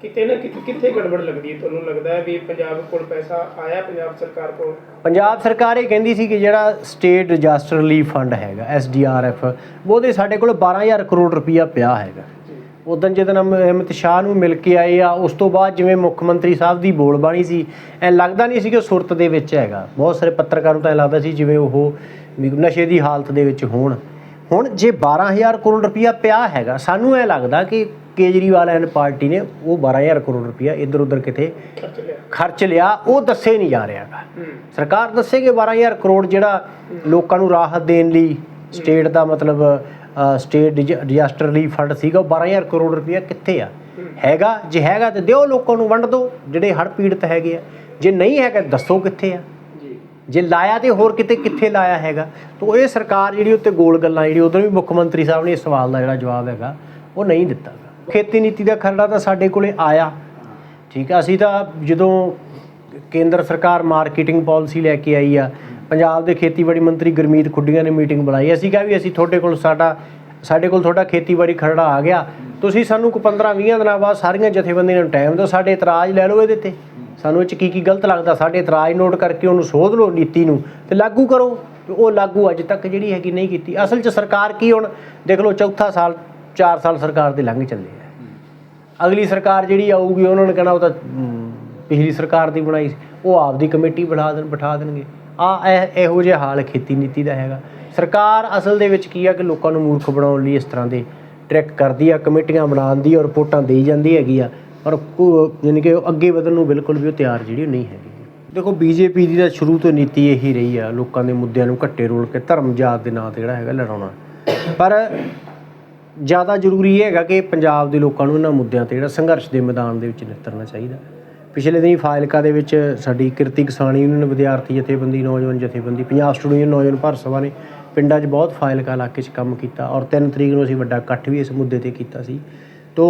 ਕਿਤੇ ਨਾ ਕਿਤੇ ਕਿੱਥੇ ਗੜਬੜ ਲੱਗਦੀ ਹੈ ਤੁਹਾਨੂੰ ਲੱਗਦਾ ਹੈ ਵੀ ਪੰਜਾਬ ਕੋਲ ਪੈਸਾ ਆਇਆ ਪੰਜਾਬ ਸਰਕਾਰ ਕੋਲ? ਪੰਜਾਬ ਸਰਕਾਰ ਇਹ ਕਹਿੰਦੀ ਸੀ ਕਿ ਜਿਹੜਾ ਸਟੇਟ ਡਿਜ਼ਾਸਟਰ ਰਿਲੀਫ ਫੰਡ ਹੈਗਾ ਐਸਡੀਆਰਐਫ ਉਹਦੇ ਸਾਡੇ ਕੋਲ 12000 ਕਰੋੜ ਰੁਪਈਆ ਪਿਆ ਹੈਗਾ। ਉਦੋਂ ਜਦੋਂ ਅਮ- ਅਮਿਤ ਸ਼ਾਹ ਨੂੰ ਮਿਲ ਕੇ ਆਏ ਆ ਉਸ ਤੋਂ ਬਾਅਦ ਜਿਵੇਂ ਮੁੱਖ ਮੰਤਰੀ ਸਾਹਿਬ ਦੀ ਬੋਲਬਾਣੀ ਸੀ ਐ ਲੱਗਦਾ ਨਹੀਂ ਸੀ ਕਿ ਉਹ ਸੁਰਤ ਦੇ ਵਿੱਚ ਹੈਗਾ। ਬਹੁਤ ਸਾਰੇ ਪੱਤਰਕਾਰਾਂ ਨੂੰ ਤਾਂ ਲੱਗਦਾ ਸੀ ਜਿਵੇਂ ਉਹ ਨਸ਼ੇ ਦੀ ਹਾਲਤ ਦੇ ਵਿੱਚ ਹੋਣ। ਹੁਣ ਜੇ 12000 ਕਰੋੜ ਰੁਪਈਆ ਪਿਆ ਹੈਗਾ ਸਾਨੂੰ ਐ ਲੱਗਦਾ ਕਿ ਕੇਜਰੀਵਾਲ ਐਂਡ ਪਾਰਟੀ ਨੇ ਉਹ 12000 ਕਰੋੜ ਰੁਪਈਆ ਇੱਧਰ ਉੱਧਰ ਕਿਤੇ ਖਰਚ ਲਿਆ। ਉਹ ਦੱਸੇ ਨਹੀਂ ਜਾ ਰਿਹਾਗਾ ਸਰਕਾਰ ਦੱਸੇ ਕਿ 12000 ਕਰੋੜ ਜਿਹੜਾ ਲੋਕਾਂ ਨੂੰ ਰਾਹਤ ਦੇਣ ਲਈ ਸਟੇਟ ਦਾ ਮਤਲਬ state dis- disaster relief fund ਸੀਗਾ ਉਹ 12000 ਕਰੋੜ ਰੁਪਇਆ ਕਿੱਥੇ ਆ? ਹੈਗਾ ਜੇ ਹੈਗਾ ਤੇ ਦਿਓ ਲੋਕਾਂ ਨੂੰ ਵੰਡ ਦਿਓ ਜਿਹੜੇ ਹੜ੍ਹ ਪੀੜਤ ਹੈਗੇ ਆ। ਜੇ ਨਹੀਂ ਹੈਗਾ ਦੱਸੋ ਕਿੱਥੇ ਆ? ਜੇ ਲਾਇਆ ਤੇ ਹੋਰ ਕਿਤੇ ਕਿੱਥੇ ਲਾਇਆ ਹੈਗਾ? ਤਾਂ ਇਹ ਸਰਕਾਰ ਜਿਹੜੀ ਉੱਤੇ ਗੋਲ ਗੱਲਾਂ, ਜਿਹੜੀ ਉਦੋਂ ਵੀ ਮੁੱਖ ਮੰਤਰੀ ਸਾਹਿਬ ਨੇ ਇਸ ਸਵਾਲ ਦਾ ਜਿਹੜਾ ਜਵਾਬ ਹੈਗਾ, ਉਹ ਨਹੀਂ ਦਿੱਤਾ। ਖੇਤੀ ਨੀਤੀ ਦਾ ਖਰੜਾ ਤਾਂ ਸਾਡੇ ਕੋਲੇ ਆਇਆ। ਠੀਕ ਆ, ਅਸੀਂ ਤਾਂ ਜਦੋਂ ਕੇਂਦਰ ਸਰਕਾਰ ਮਾਰਕੀਟਿੰਗ ਪਾਲਿਸੀ ਲੈ ਕੇ ਆਈ ਆ, ਪੰਜਾਬ ਦੇ ਖੇਤੀਬਾੜੀ ਮੰਤਰੀ ਗੁਰਮੀਤ ਖੁੱਡੀਆਂ ਨੇ ਮੀਟਿੰਗ ਬੁਲਾਈ। ਅਸੀਂ ਕਿਹਾ ਵੀ ਅਸੀਂ ਤੁਹਾਡੇ ਕੋਲ ਸਾਡਾ, ਸਾਡੇ ਕੋਲ ਤੁਹਾਡਾ ਖੇਤੀਬਾੜੀ ਖਰੜਾ ਆ ਗਿਆ। ਤੁਸੀਂ ਸਾਨੂੰ ਕੋ 15 20 ਦਿਨਾਂ ਬਾਅਦ ਸਾਰੀਆਂ ਜਥੇਬੰਦੀਆਂ ਨੂੰ ਟਾਈਮ ਦਿਓ, ਸਾਡੇ ਇਤਰਾਜ਼ ਲੈ ਲਓ ਇਹਦੇ ਤੇ। ਸਾਨੂੰ ਇਹ ਚ ਕੀ ਕੀ ਗਲਤ ਲੱਗਦਾ? ਸਾਡੇ ਇਤਰਾਜ਼ ਨੋਟ ਕਰਕੇ ਉਹਨੂੰ ਸੋਧ ਲਓ ਨੀਤੀ ਨੂੰ ਤੇ ਲਾਗੂ ਕਰੋ। ਉਹ ਲਾਗੂ ਅੱਜ ਤੱਕ ਜਿਹੜੀ ਹੈਗੀ ਨਹੀਂ ਕੀਤੀ। ਅਸਲ 'ਚ ਸਰਕਾਰ ਕੀ ਹੁਣ? ਦੇਖ ਲਓ, ਚੌਥਾ ਸਾਲ 4 ਸਾਲ ਸਰਕਾਰ ਦੇ ਲੰਘ ਚੱਲੇ ਆ। ਅਗਲੀ ਸਰਕਾਰ ਜਿਹੜੀ ਆਊਗੀ, ਉਹਨਾਂ ਨੇ ਕਹਿਣਾ ਉਹ ਤਾਂ ਪਿਛਲੀ ਸਰਕਾਰ ਦੀ ਬਣਾਈ ਸੀ। ਉਹ ਆਪਦੀ ਕਮੇਟੀ ਬਣਾ ਦੇਣ, ਬਿਠਾ ਦੇਣਗੇ। ਆ, ਇਹੋ ਜਿਹਾ ਹਾਲ ਖੇਤੀ ਨੀਤੀ ਦਾ ਹੈਗਾ। ਸਰਕਾਰ ਅਸਲ ਦੇ ਵਿੱਚ ਕੀ ਆ ਕਿ ਲੋਕਾਂ ਨੂੰ ਮੂਰਖ ਬਣਾਉਣ ਲਈ ਇਸ ਤਰ੍ਹਾਂ ਦੇ ਟ੍ਰਿਕ ਕਰਦੀ ਆ, ਕਮੇਟੀਆਂ ਬਣਾਉਂਦੀ ਆ ਰਿਪੋਰਟਾਂ ਦੇਈ ਜਾਂਦੀ ਹੈਗੀ ਆ। ਔਰ ਯਾਨੀ ਕਿ ਅੱਗੇ ਵਧਣ ਨੂੰ ਬਿਲਕੁਲ ਵੀ ਉਹ ਤਿਆਰ ਜਿਹੜੀ ਉਹ ਨਹੀਂ ਹੈਗੀ। ਦੇਖੋ, ਬੀਜੇਪੀ ਦੀ ਤਾਂ ਸ਼ੁਰੂ ਤੋਂ ਨੀਤੀ ਇਹੀ ਰਹੀ ਆ, ਲੋਕਾਂ ਦੇ ਮੁੱਦਿਆਂ ਨੂੰ ਘੱਟੇ ਰੋਲ ਕੇ ਧਰਮ ਜਾਤ ਦੇ ਨਾਂ ਤੇ ਜਿਹੜਾ ਹੈਗਾ ਲੜਾਉਣਾ। ਪਰ ਜ਼ਿਆਦਾ ਜ਼ਰੂਰੀ ਇਹ ਹੈਗਾ ਕਿ ਪੰਜਾਬ ਦੇ ਲੋਕਾਂ ਨੂੰ ਇਹਨਾਂ ਮੁੱਦਿਆਂ ਤੇ ਜਿਹੜਾ ਸੰਘਰਸ਼ ਦੇ ਮੈਦਾਨ ਦੇ ਵਿੱਚ ਨਿੱਤਰਨਾ ਚਾਹੀਦਾ। ਪਿਛਲੇ ਦਿਨੀ ਫਾਇਲਕਾ ਦੇ ਵਿੱਚ ਸਾਡੀ ਕਿਰਤੀ ਕਿਸਾਨ ਯੂਨੀਅਨ ਵਿਦਿਆਰਥੀ ਜਥੇਬੰਦੀ, ਨੌਜਵਾਨ ਜਥੇਬੰਦੀ ਪੰਜਾਬ ਸਟੂਡੈਂਟ ਨੌਜਵਾਨ ਭਾਰਤ ਸਭਾ ਨੇ ਪਿੰਡਾਂ 'ਚ ਬਹੁਤ ਫਾਇਲਕਾ ਇਲਾਕੇ 'ਚ ਕੰਮ ਕੀਤਾ ਔਰ 3 ਤਰੀਕ ਨੂੰ ਅਸੀਂ ਵੱਡਾ ਇਕੱਠ ਵੀ ਇਸ ਮੁੱਦੇ ਤੇ ਕੀਤਾ ਸੀ। ਤੋ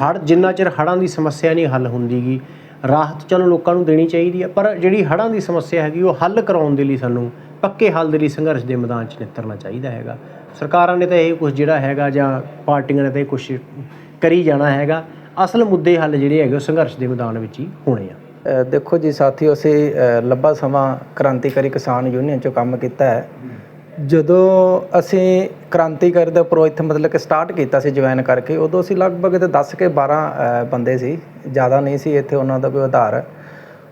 ਹੜ, ਜਿੰਨਾ ਚਿਰ ਹੜ੍ਹਾਂ ਦੀ ਸਮੱਸਿਆ ਨਹੀਂ ਹੱਲ ਹੁੰਦੀਗੀ, ਰਾਹਤ ਚਲੋ ਲੋਕਾਂ ਨੂੰ ਦੇਣੀ ਚਾਹੀਦੀ ਹੈ ਪਰ ਜਿਹੜੀ ਹੜ੍ਹਾਂ ਦੀ ਸਮੱਸਿਆ ਹੈਗੀ, ਉਹ ਹੱਲ ਕਰਾਉਣ ਦੇ ਲਈ ਸਾਨੂੰ ਪੱਕੇ ਹੱਲ ਦੇ ਲਈ ਸੰਘਰਸ਼ ਦੇ ਮੈਦਾਨ 'ਚ ਨਿੱਤਰਨਾ ਚਾਹੀਦਾ ਹੈਗਾ। ਸਰਕਾਰਾਂ ਨੇ ਤਾਂ ਇਹ ਕੁਝ ਜਿਹੜਾ ਹੈਗਾ ਜਾਂ ਪਾਰਟੀਆਂ ਨੇ ਤਾਂ ਇਹ ਕੁਝ ਕਰੀ ਜਾਣਾ ਹੈਗਾ। ਅਸਲ ਮੁੱਦੇ ਹੱਲ ਜਿਹੜੇ ਹੈਗੇ, ਉਹ ਸੰਘਰਸ਼ ਦੇ ਮੈਦਾਨ ਵਿੱਚ ਹੀ ਹੋਣੇ ਆ। ਦੇਖੋ ਜੀ ਸਾਥੀਓ, ਅਸੀਂ ਲੰਬਾ ਸਮਾਂ ਕ੍ਰਾਂਤੀਕਾਰੀ ਕਿਸਾਨ ਯੂਨੀਅਨ 'ਚੋਂ ਕੰਮ ਕੀਤਾ ਹੈ। ਜਦੋਂ ਅਸੀਂ ਕ੍ਰਾਂਤੀਕਾਰੀ ਦਾ ਪ੍ਰੋ ਇੱਥੇ ਮਤਲਬ ਕਿ ਸਟਾਰਟ ਕੀਤਾ ਸੀ ਜੁਆਇਨ ਕਰਕੇ, ਉਦੋਂ ਅਸੀਂ ਲਗਭਗ ਤੇ 10 ਕੇ 12 ਬੰਦੇ ਸੀ। ਜ਼ਿਆਦਾ ਨਹੀਂ ਸੀ ਇੱਥੇ ਉਹਨਾਂ ਦਾ ਕੋਈ ਆਧਾਰ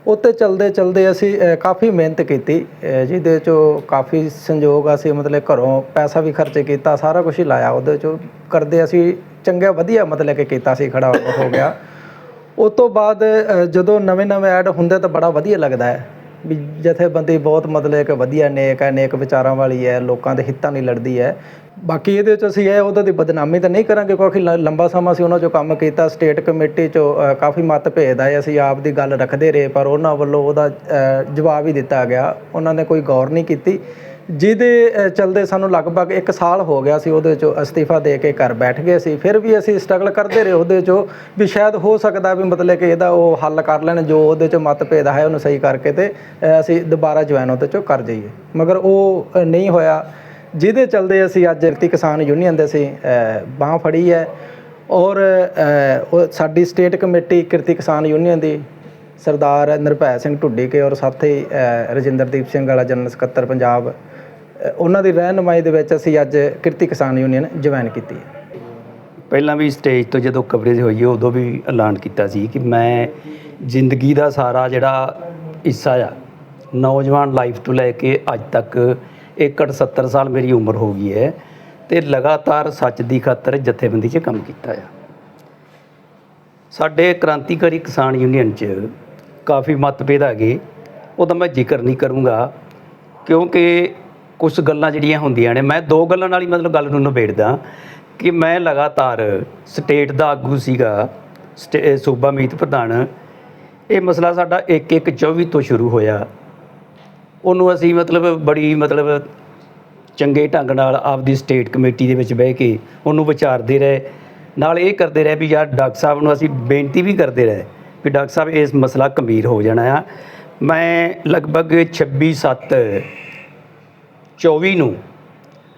ਉੱਤੇ ਚਲਦੇ ਚਲਦੇ ਅਸੀਂ ਕਾਫੀ ਮਿਹਨਤ ਕੀਤੀ ਜਿਹਦੇ ਚੋਂ ਕਾਫੀ ਸੰਯੋਗ ਅਸੀਂ ਮਤਲਬ ਘਰੋਂ ਪੈਸਾ ਵੀ ਖਰਚ ਕੀਤਾ, ਸਾਰਾ ਕੁਝ ਹੀ ਲਾਇਆ। ਉਹਦੇ ਚੋਂ ਕਰਦੇ ਅਸੀਂ ਚੰਗਾ ਵਧੀਆ ਮਤਲਬ ਕਿ ਕੀਤਾ ਸੀ, ਖੜਾ ਹੋ ਗਿਆ। ਉਸ ਤੋਂ ਬਾਅਦ ਜਦੋਂ ਨਵੇਂ ਨਵੇਂ ਐਡ ਹੁੰਦੇ ਤਾਂ ਬੜਾ ਵਧੀਆ ਲੱਗਦਾ ਹੈ। ਵੀ ਜਥੇਬੰਦੀ ਬਹੁਤ ਮਤਲਬ ਕਿ ਵਧੀਆ ਨੇਕ ਹੈ ਨੇਕ ਵਿਚਾਰਾਂ ਵਾਲੀ ਹੈ ਲੋਕਾਂ ਦੇ ਹਿੱਤਾਂ ਲਈ ਲੜਦੀ ਹੈ। ਬਾਕੀ ਇਹਦੇ ਚ ਅਸੀਂ ਇਹ ਉਹਦਾ ਦੀ ਬਦਨਾਮੀ ਤਾਂ ਨਹੀਂ ਕਰਾਂਗੇ ਕਿਉਂਕਿ ਲ- ਲੰਬਾ ਸਮਾਂ ਅਸੀਂ ਉਹਨਾਂ ਚੋਂ ਕੰਮ ਕੀਤਾ ਸਟੇਟ ਕਮੇਟੀ ਚੋਂ ਅ, ਕਾਫੀ ਮਤਭੇਦ ਆਏ ਅਸੀਂ ਆਪ ਦੀ ਗੱਲ ਰੱਖਦੇ ਰਹੇ ਪਰ ਉਹਨਾਂ ਵੱਲੋਂ ਉਹਦਾ ਅ, ਜਵਾਬ ਹੀ ਦਿੱਤਾ ਗਿਆ। ਉਹਨਾਂ ਨੇ ਕੋਈ ਗੌਰ ਨਹੀਂ ਕੀਤੀ। ਜਿਹਦੇ ਚਲਦੇ ਸਾਨੂੰ ਲਗਭਗ 1 ਸਾਲ ਹੋ ਗਿਆ ਸੀ, ਉਹਦੇ ਚੋਂ ਅਸਤੀਫਾ ਦੇ ਕੇ ਘਰ ਬੈਠ ਗਏ ਸੀ। ਫਿਰ ਵੀ ਅਸੀਂ ਸਟਰਗਲ ਕਰਦੇ ਰਹੇ ਉਹਦੇ ਚੋਂ ਵੀ ਸ਼ਾਇਦ ਹੋ ਸਕਦਾ ਵੀ ਮਤਲਬ ਕਿ ਇਹਦਾ ਉਹ ਹੱਲ ਕਰ ਲੈਣ, ਜੋ ਉਹਦੇ ਚੋਂ ਮਤਭੇਦ ਹੈ ਉਹਨੂੰ ਸਹੀ ਕਰਕੇ ਤੇ ਅਸੀਂ ਦੁਬਾਰਾ ਜੁਆਇਨ ਉਹਦੇ ਚੋਂ ਕਰ ਜਾਈਏ। ਮਗਰ ਉਹ ਨਹੀਂ ਹੋਇਆ। ਜਿਹਦੇ ਚਲਦੇ ਅਸੀਂ ਅੱਜ ਕਿਰਤੀ ਕਿਸਾਨ ਯੂਨੀਅਨ ਦੇ ਅਸੀਂ ਬਾਹ ਫੜੀ ਹੈ। ਔਰ ਸਾਡੀ state committee Kirti Kisan union ਦੀ ਸਰਦਾਰ ਨਿਰਭੈ ਸਿੰਘ ਢੁੱਡੀ ਕੇ ਔਰ ਸਾਥੀ ਰਜਿੰਦਰਦੀਪ ਸਿੰਘ ਵਾਲਾ, ਜਨਰਲ ਸਕੱਤਰ ਪੰਜਾਬ ਉਹਨਾਂ ਦੀ ਰਹਿਨੁਮਾਈ ਦੇ ਵਿੱਚ ਅਸੀਂ ਅੱਜ ਕਿਰਤੀ ਕਿਸਾਨ ਯੂਨੀਅਨ ਜੁਆਇਨ ਕੀਤੀ ਹੈ। ਪਹਿਲਾਂ ਵੀ ਸਟੇਜ ਤੋਂ ਜਦੋਂ ਕਵਰੇਜ ਹੋਈ, ਉਦੋਂ ਵੀ ਐਲਾਨ ਕੀਤਾ ਸੀ ਕਿ ਮੈਂ ਜ਼ਿੰਦਗੀ ਦਾ ਸਾਰਾ ਜਿਹੜਾ ਹਿੱਸਾ ਆ, ਨੌਜਵਾਨ ਲਾਈਫ ਤੋਂ ਲੈ ਕੇ ਅੱਜ ਤੱਕ ਏਕੜ 70 ਸਾਲ ਮੇਰੀ ਉਮਰ ਹੋ ਗਈ ਹੈ ਤੇ ਲਗਾਤਾਰ ਸੱਚ ਦੀ ਖਾਤਰ ਜਥੇਬੰਦੀ 'ਚ ਕੰਮ ਕੀਤਾ ਆ। ਸਾਡੇ ਕ੍ਰਾਂਤੀਕਾਰੀ ਕਿਸਾਨ ਯੂਨੀਅਨ 'ਚ ਕਾਫੀ ਮਤਭੇਦ ਗਏ ਉਹਦਾ ਮੈਂ ਜ਼ਿਕਰ ਨਹੀਂ ਕਰੂੰਗਾ ਕਿਉਂਕਿ ਕੁਝ ਗੱਲਾਂ ਜਿਹੜੀਆਂ ਹੁੰਦੀਆਂ ਨੇ, ਮੈਂ ਦੋ ਗੱਲਾਂ ਨਾਲ ਹੀ ਮਤਲਬ ਗੱਲ ਨੂੰ ਨਿਬੇੜਦਾ ਕਿ ਮੈਂ ਲਗਾਤਾਰ ਸਟੇਟ ਦਾ ਆਗੂ ਸੀਗਾ ਸਟੇ- ਸੂਬਾ ਮੀਤ ਪ੍ਰਧਾਨ। ਇਹ ਮਸਲਾ ਸਾਡਾ 1-1-24 ਤੋਂ ਸ਼ੁਰੂ ਹੋਇਆ। ਉਹਨੂੰ ਅਸੀਂ ਮਤਲਬ ਬੜੀ ਮਤਲਬ ਚੰਗੇ ਢੰਗ ਨਾਲ ਆਪਦੀ ਸਟੇਟ ਕਮੇਟੀ ਦੇ ਵਿੱਚ ਬਹਿ ਕੇ ਉਹਨੂੰ ਵਿਚਾਰਦੇ ਰਹੇ। ਨਾਲ ਇਹ ਕਰਦੇ ਰਹੇ ਵੀ ਯਾਰ ਡਾਕਟਰ ਸਾਹਿਬ ਨੂੰ ਅਸੀਂ ਬੇਨਤੀ ਵੀ ਕਰਦੇ ਰਹੇ ਵੀ ਡਾਕਟਰ ਸਾਹਿਬ, ਇਸ ਮਸਲਾ ਗੰਭੀਰ ਹੋ ਜਾਣਾ ਆ। ਮੈਂ ਲਗਭਗ 26 7 24 ਨੂੰ।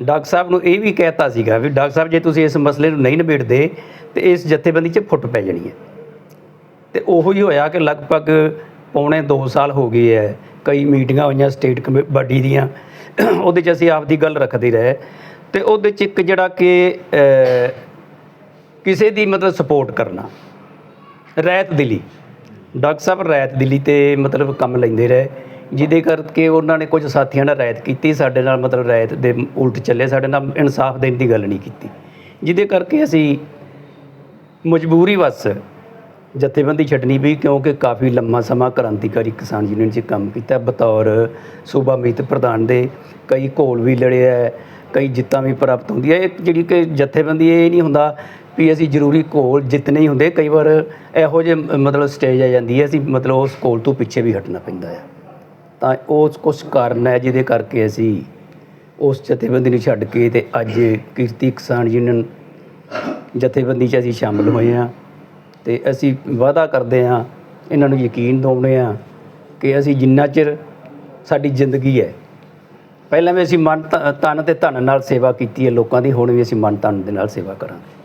ਡਾਕਟਰ ਸਾਹਿਬ ਨੂੰ ਇਹ ਵੀ ਕਹਿਤਾ ਸੀਗਾ ਵੀ ਡਾਕਟਰ ਸਾਹਿਬ ਜੇ ਤੁਸੀਂ ਇਸ ਮਸਲੇ ਨੂੰ ਨਹੀਂ ਨਿਬੇੜਦੇ, ਤੇ ਇਸ ਜਥੇਬੰਦੀ 'ਚ ਫੁੱਟ ਪੈ ਜਾਣੀ ਹੈ। ਤੇ ਉਹੋ ਹੀ ਹੋਇਆ ਕਿ ਲਗਭਗ ਪੌਣੇ 2 ਸਾਲ ਹੋ ਗਏ ਐ ਕਈ ਮੀਟਿੰਗਾਂ ਹੋਈਆਂ ਸਟੇਟ ਕਮੇਟੀ ਦੀਆਂ। ਉਹਦੇ 'ਚ ਅਸੀਂ ਆਪਦੀ ਗੱਲ ਰੱਖਦੇ ਰਹੇ। ਤੇ ਉਹਦੇ 'ਚ ਇੱਕ ਜਿਹੜਾ ਕਿ ਕਿਸੇ ਦੀ ਮਤਲਬ ਸਪੋਰਟ ਕਰਨਾ। ਰੈਤ ਦਿਲੀ। ਡਾਕਟਰ ਸਾਹਿਬ ਰੈਤ ਦਿਲੀ ਤੇ ਮਤਲਬ ਕੰਮ ਲੈਂਦੇ ਰਹੇ। ਜਿਹਦੇ ਕਰਕੇ ਉਹਨਾਂ ਨੇ ਕੁਝ ਸਾਥੀਆਂ ਨਾਲ ਰਾਇਤ ਕੀਤੀ ਸਾਡੇ ਨਾਲ ਮਤਲਬ ਰਾਇਤ ਦੇ ਉਲਟ ਚੱਲੇ ਸਾਡੇ ਨਾਲ ਇਨਸਾਫ ਦੇਣ ਦੀ ਗੱਲ ਨਹੀਂ ਕੀਤੀ। ਜਿਹਦੇ ਕਰਕੇ ਅਸੀਂ ਮਜਬੂਰੀ ਵਸ ਜਥੇਬੰਦੀ ਛੱਡਣੀ ਪਈ ਕਿਉਂਕਿ ਕਾਫੀ ਲੰਮਾ ਸਮਾਂ ਕ੍ਰਾਂਤੀਕਾਰੀ ਕਿਸਾਨ ਯੂਨੀਅਨ 'ਚ ਕੰਮ ਕੀਤਾ। ਬਤੌਰ ਸੂਬਾ ਮੀਤ ਪ੍ਰਧਾਨ ਦੇ ਕਈ ਘੋਲ ਵੀ ਲੜਿਆ ਹੈ, ਕਈ ਜਿੱਤਾਂ ਵੀ ਪ੍ਰਾਪਤ ਹੁੰਦੀਆਂ। ਇਹ ਜਿਹੜੀ ਕਿ ਜਥੇਬੰਦੀ ਇਹ ਨਹੀਂ ਹੁੰਦਾ ਵੀ ਅਸੀਂ ਜ਼ਰੂਰੀ ਘੋਲ ਜਿੱਤਨੇ ਹੀ ਹੁੰਦੇ। ਕਈ ਵਾਰ ਇਹੋ ਜਿਹੇ ਮਤਲਬ ਸਟੇਜ ਆ ਜਾਂਦੀ ਹੈ ਅਸੀਂ ਮਤਲਬ ਉਸ ਘੋਲ ਤੋਂ ਪਿੱਛੇ ਵੀ ਹਟਣਾ ਪੈਂਦਾ ਹੈ ਤਾਂ ਉਹ ਕੁਛ ਕਾਰਨ ਹੈ ਜਿਹਦੇ ਕਰਕੇ ਅਸੀਂ ਉਸ ਜਥੇਬੰਦੀ ਨੂੰ ਛੱਡ ਕੇ ਤੇ ਅੱਜ ਕਿਰਤੀ ਕਿਸਾਨ ਯੂਨੀਅਨ ਜਥੇਬੰਦੀ 'ਚ ਅਸੀਂ ਸ਼ਾਮਲ ਹੋਏ ਹਾਂ ਤੇ ਅਸੀਂ ਵਾਅਦਾ ਕਰਦੇ ਹਾਂ, ਇਹਨਾਂ ਨੂੰ ਯਕੀਨ ਦਿਵਾਉਂਦੇ ਹਾਂ ਕਿ ਅਸੀਂ ਜਿੰਨਾ ਚਿਰ ਸਾਡੀ ਜ਼ਿੰਦਗੀ ਹੈ। ਪਹਿਲਾਂ ਵੀ ਅਸੀਂ ਮਨ ਤ- ਤਨ ਤੇ ਧਨ ਨਾਲ ਸੇਵਾ ਕੀਤੀ ਹੈ, ਲੋਕਾਂ ਦੀ, ਹੁਣ ਵੀ ਅਸੀਂ ਮਨ ਤਨ ਦੇ ਨਾਲ ਸੇਵਾ ਕਰਾਂਗੇ।